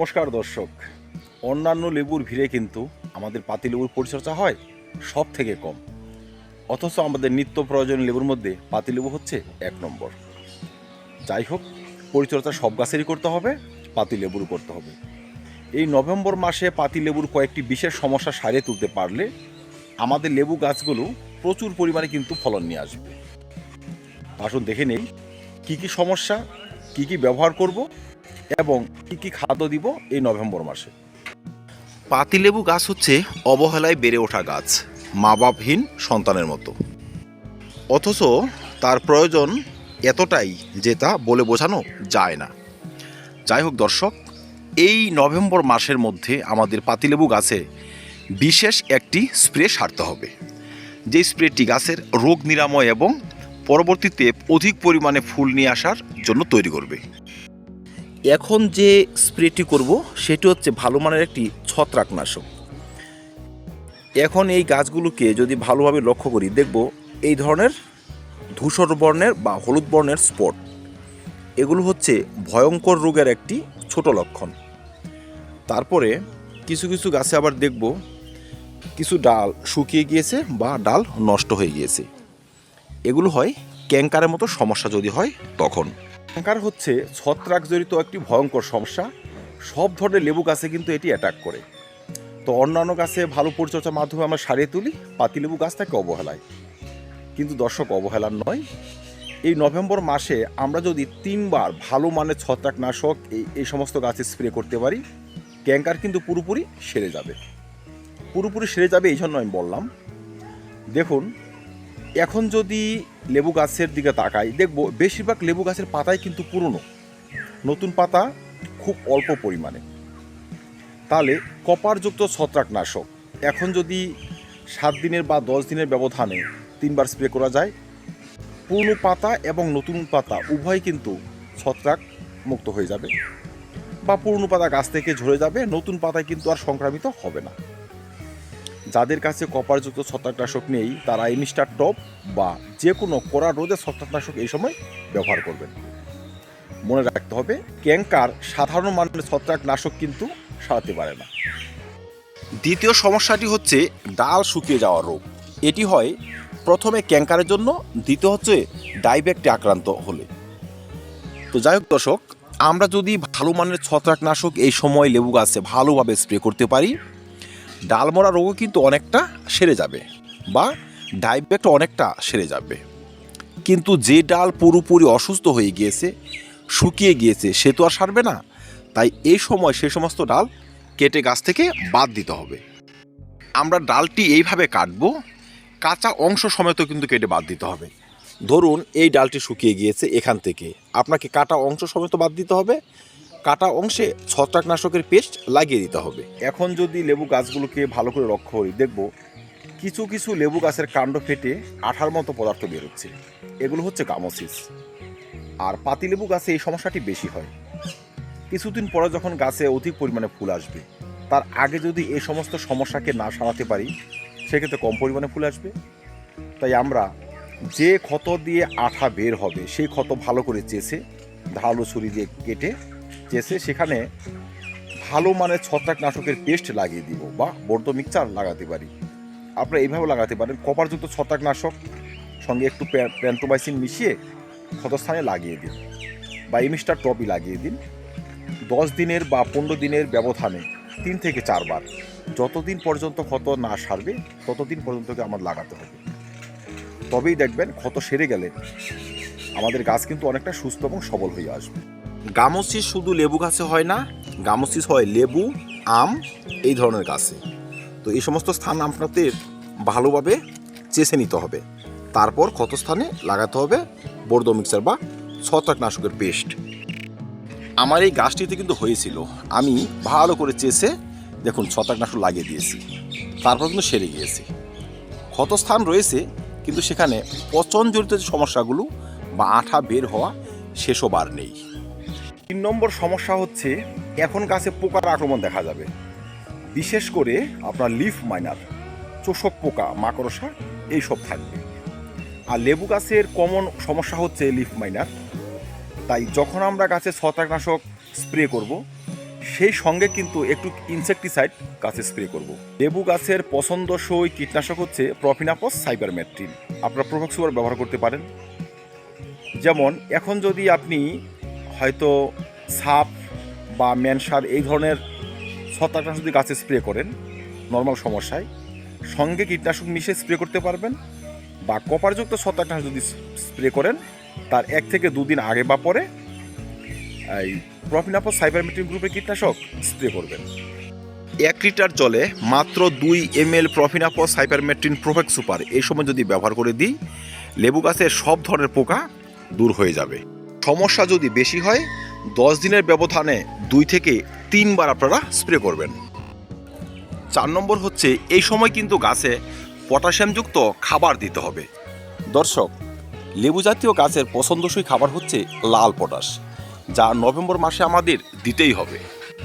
নমস্কার দর্শক। অন্যান্য লেবুর ভিড়ে কিন্তু আমাদের পাতিলেবুর পরিচর্যা হয় সব থেকে কম। অথচ আমাদের নিত্য প্রয়োজনীয় লেবুর মধ্যে পাতিলেবু হচ্ছে এক নম্বর। যাই হোক, পরিচর্যা সব গাছেরই করতে হবে, পাতি পাতিলেবুর করতে হবে। এই নভেম্বর মাসে পাতিলেবুর কয়েকটি বিশেষ সমস্যা সারিয়ে তুলতে পারলে আমাদের লেবু গাছগুলো প্রচুর পরিমাণে কিন্তু ফলন নিয়ে আসবে। আসুন দেখে নেই, কী কী সমস্যা, কী কী ব্যবহার করব এবং কী কী খাদ্য দিব এই নভেম্বর মাসে? পাতিলেবু গাছ হচ্ছে অবহেলায় বেড়ে ওঠা গাছ মা বাপহীন সন্তানের মতো। অথচ তার প্রয়োজন এতটাই যে তা বলে বোঝানো যায় না। যাই হোক দর্শক, এই নভেম্বর মাসের মধ্যে আমাদের পাতিলেবু গাছে বিশেষ একটি স্প্রে সারতে হবে। যে স্প্রেটি গাছের রোগ নিরাময় এবং পরবর্তীতে অধিক পরিমাণে ফুল নিয়ে আসার জন্য তৈরি করবে। এখন যে স্প্রেটি করব, সেটি হচ্ছে ভালো মানের একটি ছত্রাকনাশক। এখন এই গাছগুলোকে যদি ভালোভাবে লক্ষ্য করি, দেখব এই ধরনের ধূসর বর্ণের বা হলুদ বর্ণের স্পট। এগুলো হচ্ছে ভয়ঙ্কর রোগের একটি ছোট লক্ষণ। তারপরে কিছু কিছু গাছে আবার দেখব কিছু ডাল শুকিয়ে গিয়েছে বা ডাল নষ্ট হয়ে গিয়েছে। এগুলো হয় ক্যাঙ্কারের মতো সমস্যা যদি হয়, তখন। ক্যাঙ্কার হচ্ছে ছত্রাক জড়িত একটি ভয়ঙ্কর সমস্যা। সব ধরনের লেবু গাছে কিন্তু এটি অ্যাটাক করে। তো অন্যান্য গাছে ভালো পরিচর্যার মাধ্যমে আমরা সারিয়ে তুলি পাতিলেবু গাছ থাকে অবহেলায়। কিন্তু দর্শক, অবহেলার নয়। এই নভেম্বর মাসে আমরা যদি তিনবার ভালো মানের ছত্রাকনাশক এই এই সমস্ত গাছে স্প্রে করতে পারি ক্যাঙ্কার কিন্তু পুরোপুরি সেরে যাবে। পুরোপুরি সেরে যাবে এই জন্য আমি বললাম। দেখুন, এখন যদি লেবু গাছের দিকে তাকাই, দেখব বেশিরভাগ লেবু গাছের পাতাই কিন্তু পুরনো। নতুন পাতা খুব অল্প পরিমাণে। তাহলে কপারযুক্ত ছত্রাকনাশক, এখন যদি সাত দিনের বা দশ দিনের ব্যবধানে তিনবার স্প্রে করা যায়, পুরনো পাতা এবং নতুন পাতা উভয় কিন্তু ছত্রাক মুক্ত হয়ে যাবে বা পুরনো পাতা গাছ থেকে ঝরে যাবে, নতুন পাতায় কিন্তু আর সংক্রামিত হবে না। যাদের কাছে কপারযুক্ত ছত্রাকনাশক নেই, তারা এমিস্টার টপ বা যে কোনো কড়া রোদের ছত্রাকনাশক এই সময় ব্যবহার করবেন। মনে রাখতে হবে ক্যাঙ্কার সাধারণ মানের ছত্রাকনাশক কিন্তু সারাতে পারে না। দ্বিতীয় সমস্যাটি হচ্ছে ডাল শুকিয়ে যাওয়ার রোগ। এটি হয় প্রথমে ক্যাঙ্কারের জন্য, দ্বিতীয় হচ্ছে ডাইব্যাকটে আক্রান্ত হলে। তো যাই হোক দর্শক, আমরা যদি ভালো মানের ছত্রাকনাশক এই সময় লেবু গাছে ভালোভাবে স্প্রে করতে পারি, ডালমরা রোগও কিন্তু অনেকটা সেরে যাবে বা ডাইব্যাকটা অনেকটা সেরে যাবে। কিন্তু যে ডাল পুরোপুরি অসুস্থ হয়ে গিয়েছে, শুকিয়ে গিয়েছে, সে তো আর সারবে না। তাই এই সময় সে সমস্ত ডাল কেটে গাছ থেকে বাদ দিতে হবে। আমরা ডালটি এইভাবে কাটবো, কাঁচা অংশ সমেত কিন্তু কেটে বাদ দিতে হবে। ধরুন এই ডালটি শুকিয়ে গিয়েছে এখান থেকে। আপনাকে কাটা অংশ সমেত বাদ দিতে হবে। কাটা অংশে ছত্রাকনাশকের পেস্ট লাগিয়ে দিতে হবে। এখন যদি লেবু গাছগুলোকে ভালো করে লক্ষ্য করি, দেখব কিছু কিছু লেবু গাছের কাণ্ড ফেটে আঠার মতো পদার্থ বেরোচ্ছে এগুলো হচ্ছে গামোসিস। আর পাতিলেবু গাছে এই সমস্যাটি বেশি হয়। কিছুদিন পরে যখন গাছে অধিক পরিমাণে ফুল আসবে, তার আগে যদি এই সমস্ত সমস্যাকে না সারাতে পারি, সেক্ষেত্রে কম পরিমাণে ফুল আসবে। তাই আমরা যে ক্ষত দিয়ে আঠা বের হবে, সেই ক্ষত ভালো করে চেষে, ধারালো ছুরি দিয়ে কেটে চেষে সেখানে ভালো মানের ছত্রাকনাশকের পেস্ট লাগিয়ে দিব বা বর্দ মিক্সচার লাগাতে পারি। আপনারা এইভাবে লাগাতে পারেন। কপারযুক্ত ছত্রাকনাশক সঙ্গে একটু প্যা- প্যান্টোমাইসিন মিশিয়ে ক্ষতস্থানে লাগিয়ে দিন বা এমিস্টার টপই লাগিয়ে দিন। দশ দিনের বা পনেরো দিনের ব্যবধানে তিন থেকে চারবার যতদিন পর্যন্ত ক্ষত না সারবে, ততদিন পর্যন্ত আমার লাগাতে হবে। তবেই দেখবেন ক্ষত সেরে গেলে আমাদের গাছ কিন্তু অনেকটা সুস্থ এবং সবল হয়ে আসবে। গামোসিস শুধু লেবু গাছে হয় না, গামোসিস হয় লেবু, আম এই ধরনের গাছে। তো এই সমস্ত স্থান আপনাদের ভালোভাবে চেষে নিতে হবে। তারপর ক্ষতস্থানে লাগাতে হবে বর্দ মিক্সার বা ছত্রাকনাশকের পেস্ট। আমার এই গাছটিতে কিন্তু হয়েছিল। আমি ভালো করে চেষে দেখুন ছত্রাকনাশক লাগিয়ে দিয়েছি। তারপর কিন্তু সেরে গিয়েছে। ক্ষতস্থান রয়েছে, কিন্তু সেখানে পচন জড়িত যে সমস্যাগুলো বা আঠা বের হওয়া সেসব আর নেই। তিন নম্বর সমস্যা হচ্ছে, এখন গাছে পোকার আক্রমণ দেখা যাবে। বিশেষ করে আপনার লিফ মাইনার। চোষক পোকা, মাকড়সা, এইসব থাকবে। আর লেবু গাছের কমন সমস্যা হচ্ছে লিফ মাইনার। তাই যখন আমরা গাছে ছত্রাকনাশক স্প্রে করব, সেই সঙ্গে কিন্তু একটু ইনসেকটিসাইড গাছে স্প্রে করব। লেবু গাছের পছন্দসই কীটনাশক হচ্ছে প্রফিনাপস সাইবারমেট্রিন আপনারা প্রোভক্সুয়ার ব্যবহার করতে পারেন। যেমন, এখন যদি আপনি হয়তো সাপ বা ম্যানসার এই ধরনের ছত্রাকনাশক যদি গাছে স্প্রে করেন, নর্মাল সমস্যায় সঙ্গে কীটনাশক মিশিয়ে স্প্রে করতে পারবেন বা কপারযুক্ত ছত্রাকনাশক যদি স্প্রে করেন, তার এক থেকে দুদিন আগে বা পরে এই প্রফিনাপস সাইবারমেট্রিন গ্রুপের কীটনাশক স্প্রে করবেন। এক লিটার জলে মাত্র দুই M L profenofos cypermethrin Profex super এই সময় যদি ব্যবহার করে দিই, লেবু গাছের সব ধরনের পোকা দূর হয়ে যাবে। সমস্যা যদি বেশি হয়, দশ দিনের ব্যবধানে দুই থেকে তিনবার আপনারা স্প্রে করবেন। চার নম্বর হচ্ছে, এই সময় কিন্তু গাছে পটাশিয়ামযুক্ত খাবার দিতে হবে। দর্শক লেবু জাতীয় গাছের পছন্দসই খাবার হচ্ছে লাল পটাশ, যা নভেম্বর মাসে আমাদের দিতেই হবে।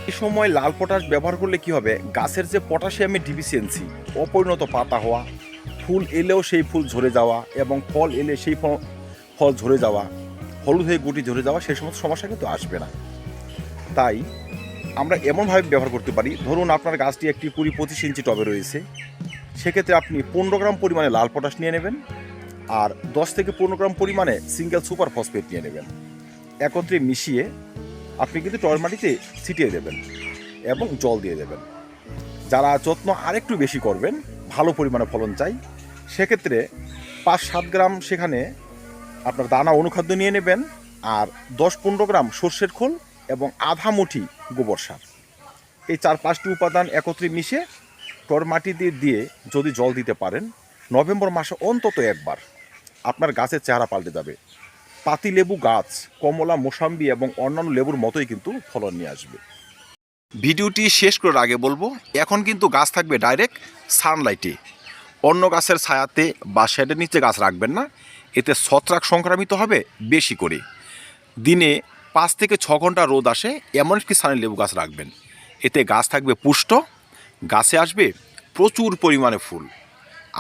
এই সময় লাল পটাশ ব্যবহার করলে কি হবে? গাছের যে পটাশিয়ামের ডিফিসিয়েন্সি অপরিণত পাতা হওয়া, ফুল এলেও সেই ফুল ঝরে যাওয়া এবং ফল এলে সেই ফল ফল ঝরে যাওয়া, হলুদ হয়ে গুটি ঝরে যাওয়া সেই সমস্ত সমস্যা কিন্তু আসবে না। তাই আমরা এমনভাবে ব্যবহার করতে পারি, ধরুন আপনার গাছটি একটি কুড়ি পঁচিশ ইঞ্চি টবে রয়েছে, সেক্ষেত্রে আপনি পনেরো গ্রাম পরিমাণে লাল পটাশ নিয়ে নেবেন আর দশ থেকে পনেরো গ্রাম পরিমাণে সিঙ্গেল সুপার ফসফেট নিয়ে নেবেন। একত্রে মিশিয়ে আপনি কিন্তু টবের মাটিতে ছিটিয়ে দেবেন এবং জল দিয়ে দেবেন। যারা যত্ন আরেকটু বেশি করবেন, ভালো পরিমাণে ফলন চাই, সেক্ষেত্রে পাঁচ সাত গ্রাম সেখানে আপনার দানা অনুখাদ্য নিয়ে নেবেন আর দশ পনেরো গ্রাম সর্ষের খোল এবং আধা মুঠি গোবর সার। এই চার পাঁচটি উপাদান একত্রে মিশে টর মাটি দিয়ে দিয়ে যদি জল দিতে পারেন, নভেম্বর মাসে অন্তত একবার আপনার গাছের চেহারা পাল্টে যাবে। পাতি লেবু গাছ, কমলা, মোসাম্বি এবং অন্যান্য লেবুর মতোই কিন্তু ফলন নিয়ে আসবে। ভিডিওটি শেষ করার আগে বলব, এখন কিন্তু গাছ থাকবে ডাইরেক্ট সানলাইটে। অন্য গাছের ছায়াতে বা শেডের নিচে গাছ রাখবেন না, এতে ছত্রাক সংক্রামিত হবে বেশি করে। দিনে পাঁচ থেকে ছ ঘণ্টা রোদ আসে, এমন একটি স্থানে লেবু গাছ রাখবেন। এতে গাছ থাকবে পুষ্ট, গাছে আসবে প্রচুর পরিমাণে ফুল।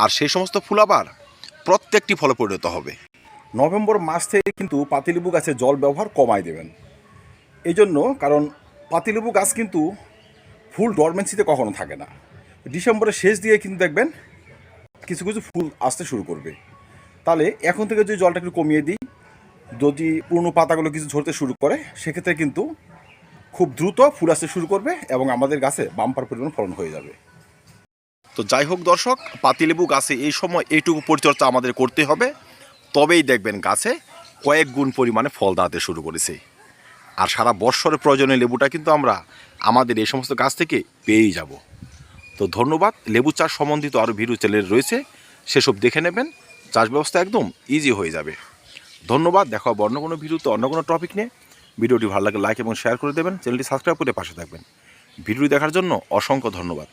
আর সেই সমস্ত ফুল আবার প্রত্যেকটি ফলে পরিণত হবে। নভেম্বর মাস থেকে কিন্তু পাতিলেবু গাছে জল ব্যবহার কমায় দেবেন। এই জন্য কারণ পাতিলেবু গাছ কিন্তু ফুল ডরমেন্সিতে কখনো থাকে না। ডিসেম্বরের শেষ দিয়ে কিন্তু দেখবেন কিছু কিছু ফুল আসতে শুরু করবে। তাহলে এখন থেকে যদি জলটা একটু কমিয়ে দিই যদি পুরনো পাতাগুলো কিছু ঝরতে শুরু করে, সেক্ষেত্রে কিন্তু খুব দ্রুত ফুল আসতে শুরু করবে এবং আমাদের গাছে বাম্পার পরিমাণ ফলন হয়ে যাবে। তো যাই হোক দর্শক, পাতিলেবু গাছে এই সময় এইটুকু পরিচর্যা আমাদের করতে হবে। তবেই দেখবেন গাছে কয়েক গুণ পরিমাণে ফল দাঁড়াতে শুরু করেছে। আর সারা বৎসরের প্রয়োজনীয় লেবুটা কিন্তু আমরা আমাদের এই সমস্ত গাছ থেকে পেয়েই যাব। তো ধন্যবাদ। লেবু চাষ সম্বন্ধিত আরও ভিডিও চ্যানেল রয়েছে, সেসব দেখে নেবেন। চাষ ব্যবস্থা একদম ইজি হয়ে যাবে। ধন্যবাদ, দেখা হবে অন্য কোনো ভিডিওতে, অন্য কোনো টপিক নিয়ে। ভিডিওটি ভালো লাগে লাইক এবং শেয়ার করে দেবেন। চ্যানেলটি সাবস্ক্রাইব করে পাশে থাকবেন। ভিডিওটি দেখার জন্য অসংখ্য ধন্যবাদ।